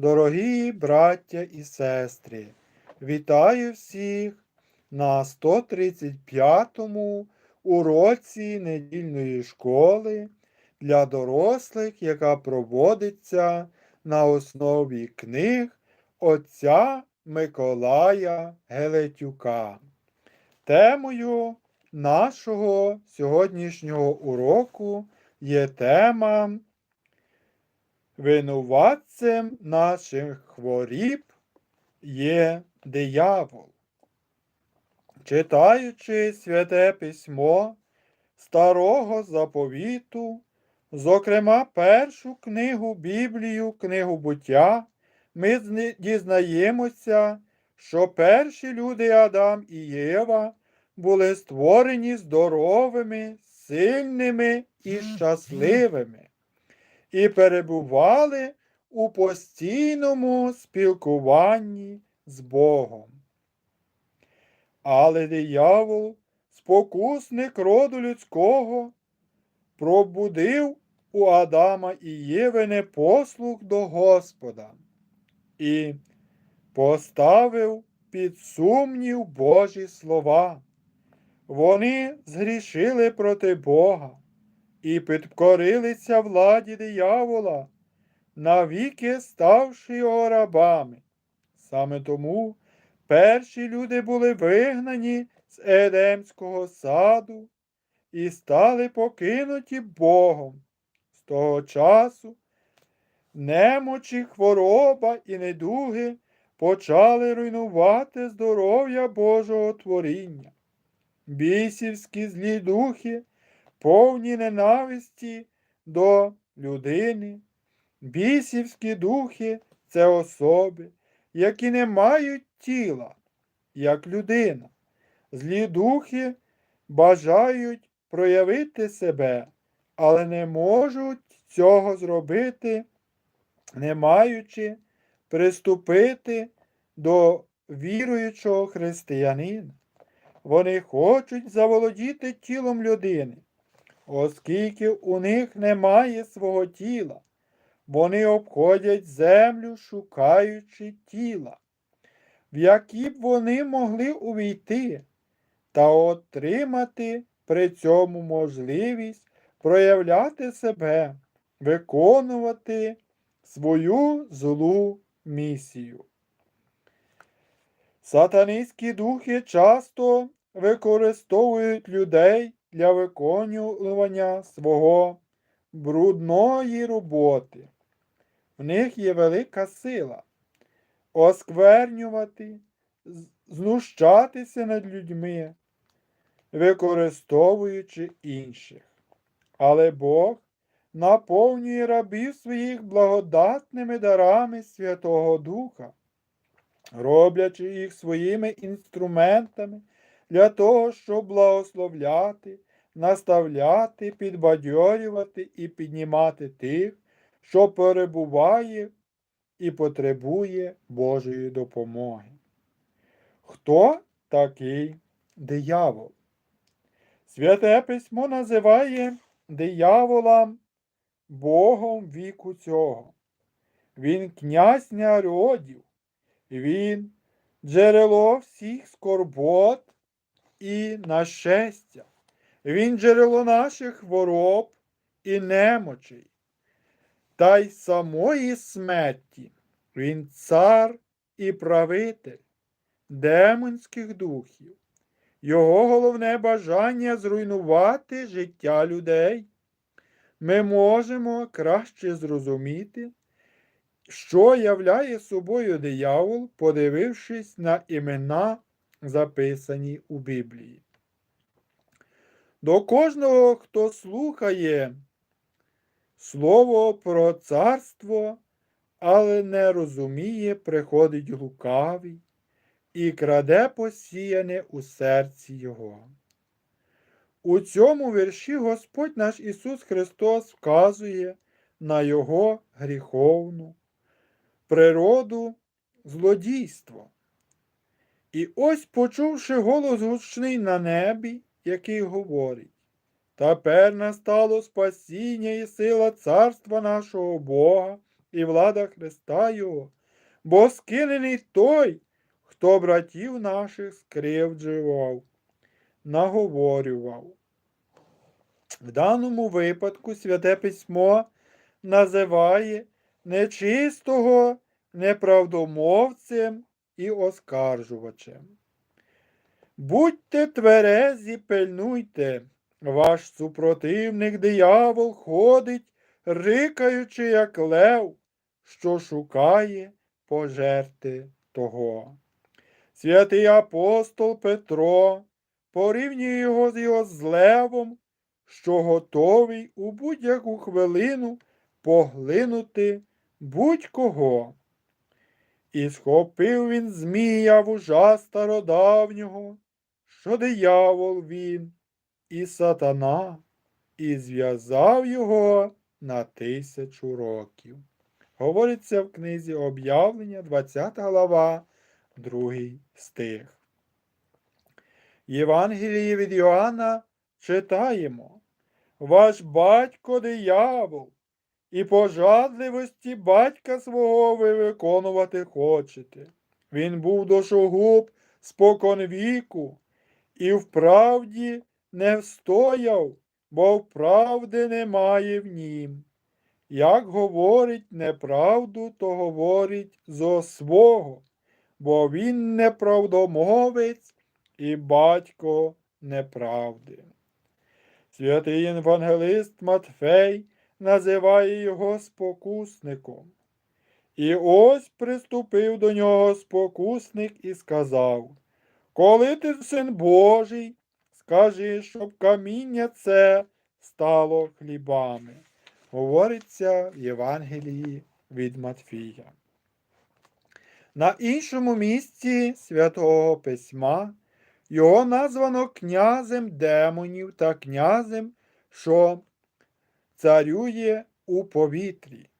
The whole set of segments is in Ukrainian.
Дорогі браття і сестри, вітаю всіх на 135-му уроці недільної школи для дорослих, яка проводиться на основі книг отця Миколая Гелетюка. Темою нашого сьогоднішнього уроку є тема Винуватцем наших хворіб є диявол. Читаючи святе письмо Старого Заповіту, зокрема першу книгу Біблію, книгу буття, ми дізнаємося, що перші люди Адам і Єва були створені здоровими, сильними і щасливими і перебували у постійному спілкуванні з Богом. Але диявол, спокусник роду людського, пробудив у Адама і Єви непослух до Господа і поставив під сумнів Божі слова. Вони згрішили проти Бога і підкорилися владі диявола, навіки ставши його рабами. Саме тому перші люди були вигнані з Едемського саду і стали покинуті Богом. З того часу немочі, хвороба і недуги почали руйнувати здоров'я Божого творіння. Бісівські злі духи повні ненависті до людини. Бісівські духи це особи, які не мають тіла, як людина. Злі духи бажають проявити себе, але не можуть цього зробити, не маючи приступити до віруючого християнина. Вони хочуть заволодіти тілом людини, оскільки у них немає свого тіла. Вони обходять землю, шукаючи тіла, в які б вони могли увійти та отримати при цьому можливість проявляти себе, виконувати свою злу місію. Сатанистські духи часто використовують людей для виконування свого брудної роботи. В них є велика сила осквернювати, знущатися над людьми, використовуючи інших. Але Бог наповнює рабів своїх благодатними дарами Святого Духа, роблячи їх своїми інструментами для того, щоб благословляти, наставляти, підбадьорювати і піднімати тих, що перебуває і потребує Божої допомоги. Хто такий диявол? Святе письмо називає диявола Богом віку цього. Він князь народів, він джерело всіх скорбот і нашестя. Він джерело наших хвороб і немочей, та й самої смерті. Він цар і правитель демонських духів. Його головне бажання зруйнувати життя людей. Ми можемо краще зрозуміти, що являє собою диявол, подивившись на імена, записані у Біблії. До кожного, хто слухає слово про царство, але не розуміє, приходить лукавий і краде посіяне у серці його. У цьому вірші Господь наш Ісус Христос вказує на Його гріховну природу злодійство. І ось, почувши голос гучний на небі, який говорить, Тепер настало спасіння і сила царства нашого Бога і влада Христа Його, бо скинений той, хто братів наших скривджував, наговорював. В даному випадку Святе Письмо називає нечистого неправдомовцем і оскаржувачем. Будьте тверезі, пильнуйте, ваш супротивник диявол ходить, рикаючи, як лев, що шукає пожерти того. Святий апостол Петро порівнює його з його з левом, що готовий у будь-яку хвилину поглинути будь-кого. І схопив він Змія вужа стародавнього, що диявол він, і сатана, і зв'язав його на тисячу років. Говориться в книзі об'явлення, 20 глава, 2 стих. Євангелії від Йоанна читаємо. Ваш батько диявол, і пожадливості батька свого ви виконувати хочете. Він був дошогуб спокон віку, і в правді не встояв, бо вправди немає в нім. Як говорить неправду, то говорить зо свого, бо він неправдомовець і батько неправди. Святий Євангелист Матфей називає його спокусником. І ось приступив до нього спокусник і сказав Коли ти син Божий, скажи, щоб каміння це стало хлібами. Говориться в Євангелії від Матфія. На іншому місці святого Письма його названо князем демонів та князем, що царює у повітрі.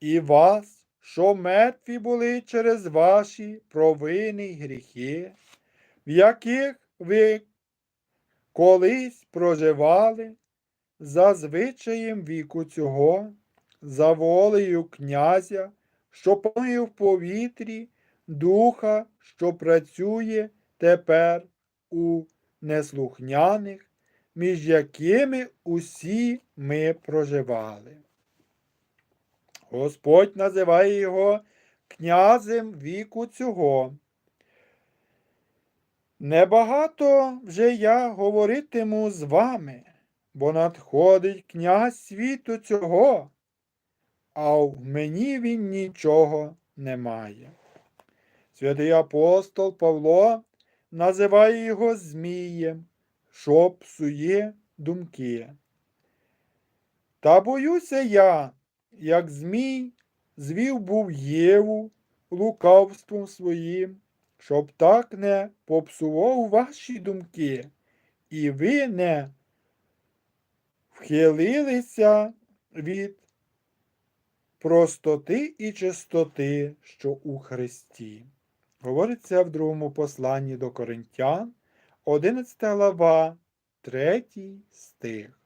І вас, що мертві були через ваші провини й гріхи, в яких ви колись проживали за звичаєм віку цього, за волею князя, що панує в повітрі, духа, що працює тепер у неслухняних, між якими усі ми проживали. Господь називає його князем віку цього. Небагато вже я говоритиму з вами, бо надходить князь світу цього, а в мені він нічого не має. Святий апостол Павло називає його Змієм, що псує думки. Та боюся я, як Змій звів був Єву лукавством своїм, щоб так не попсував ваші думки, і ви не вхилилися від простоти і чистоти, що у Христі. Говориться в другому посланні до Коринтян, 11 глава, 3 стих.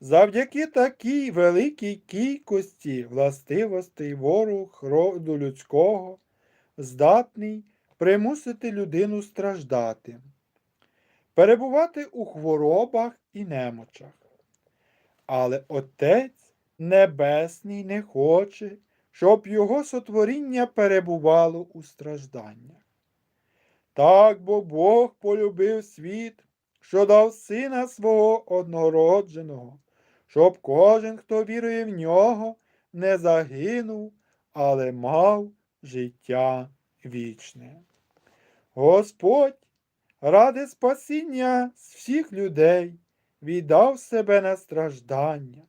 Завдяки такій великій кількості властивостей ворог роду людського здатний примусити людину страждати, перебувати у хворобах і немочах. Але Отець Небесний не хоче, щоб його сотворіння перебувало у стражданнях. Так бо Бог полюбив світ, що дав сина свого однородженого, щоб кожен, хто вірує в нього, не загинув, але мав життя вічне. Господь ради спасіння всіх людей віддав себе на страждання,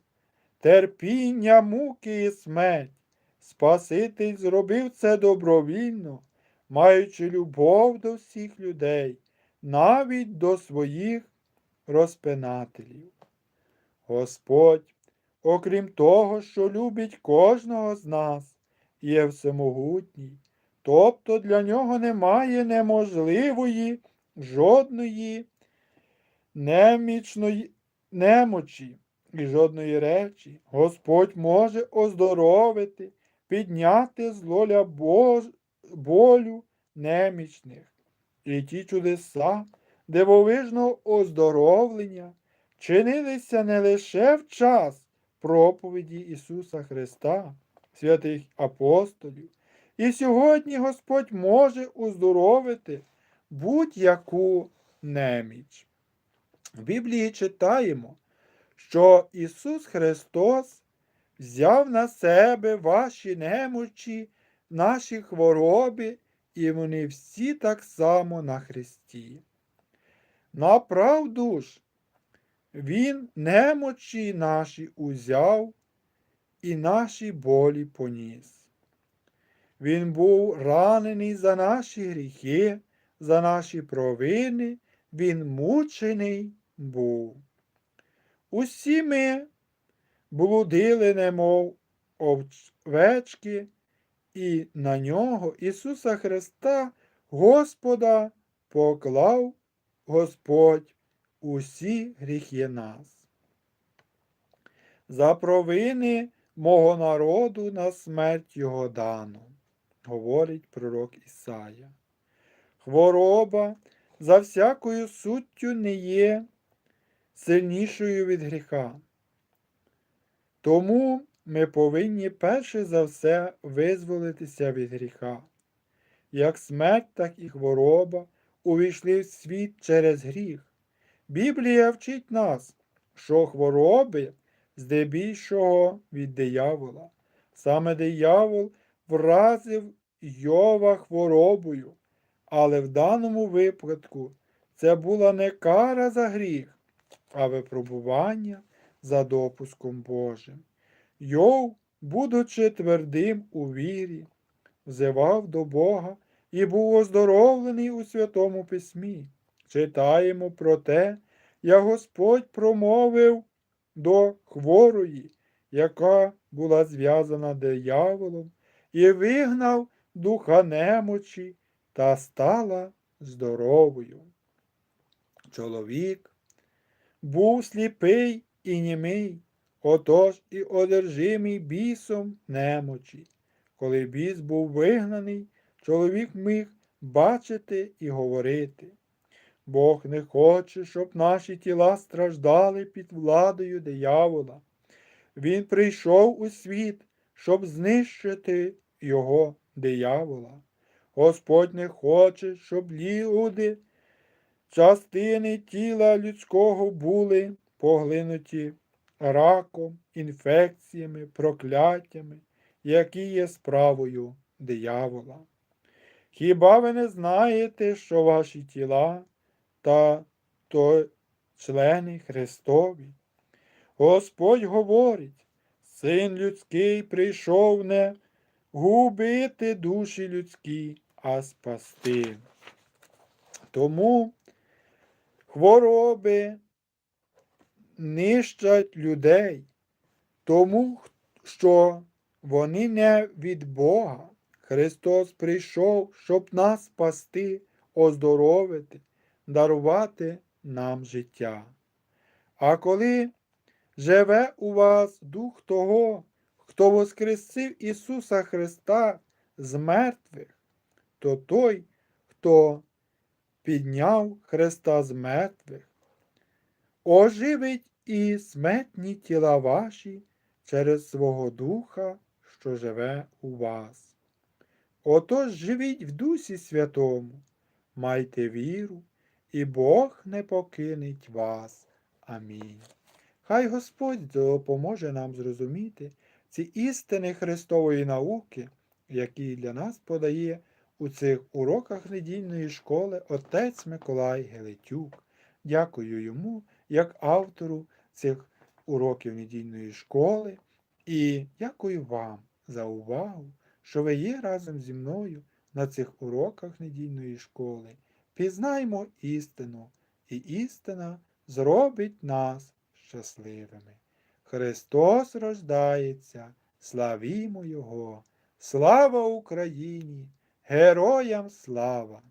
терпіння, муки і смерть. Спаситель зробив це добровільно, маючи любов до всіх людей, навіть до своїх розпинателів. Господь, окрім того, що любить кожного з нас, є всемогутній, тобто для нього немає неможливої жодної немічної немочі. і жодної речі Господь може оздоровити, підняти з лоля Бож... болю немічних. І ті чудеса дивовижного оздоровлення чинилися не лише в час проповіді Ісуса Христа, святих апостолів. І сьогодні Господь може оздоровити будь-яку неміч. В Біблії читаємо, що Ісус Христос взяв на себе ваші немочі, наші хвороби, і вони всі так само на Христі. Направду ж, Він немочі наші узяв і наші болі поніс. Він був ранений за наші гріхи, за наші провини, Він мучений був. Усі ми блудили, немов овечки, і на нього Ісуса Христа, Господа, поклав Господь усі гріхи нас. За провини мого народу на смерть його дано, говорить пророк Ісая. Хвороба за всякою суттю не є сильнішою від гріха. Тому ми повинні перше за все визволитися від гріха. Як смерть, так і хвороба увійшли в світ через гріх. Біблія вчить нас, що хвороби здебільшого від диявола. Саме диявол вразив Йова хворобою, але в даному випадку це була не кара за гріх, а випробування за допуском Божим. Йов, будучи твердим у вірі, взивав до Бога і був оздоровлений у Святому Письмі. Читаємо про те, як Господь промовив до хворої, яка була зв'язана дияволом, і вигнав духа немочі та стала здоровою. Чоловік був сліпий і німий, отож і одержимий бісом немочі. Коли біс був вигнаний, чоловік міг бачити і говорити. Бог не хоче, щоб наші тіла страждали під владою диявола. Він прийшов у світ, щоб знищити його диявола. Господь не хоче, щоб люди, частини тіла людського були поглинуті раком, інфекціями, прокляттями, які є справою диявола. Хіба ви не знаєте, що ваші тіла та то члени Христові? Господь говорить, Син людський прийшов не губити душі людські, а спасти. Тому хвороби нищать людей, тому що вони не від Бога. Христос прийшов, щоб нас спасти, оздоровити, дарувати нам життя. А коли живе у вас Дух того, хто воскресив Ісуса Христа з мертвих, то той, хто підняв Христа з мертвих, оживить і смертні тіла ваші через свого Духа, що живе у вас. Отож живіть в Дусі Святому, майте віру, і Бог не покинеть вас. Амінь. Хай Господь допоможе нам зрозуміти ці істини Христової науки, які для нас подає у цих уроках недільної школи отець Миколай Гелетюк. Дякую йому як автору цих уроків недільної школи і дякую вам за увагу, що ви є разом зі мною на цих уроках недільної школи. Пізнаймо істину, і істина зробить нас щасливими. Христос рождається, славімо Його! Слава Україні! Героям слава!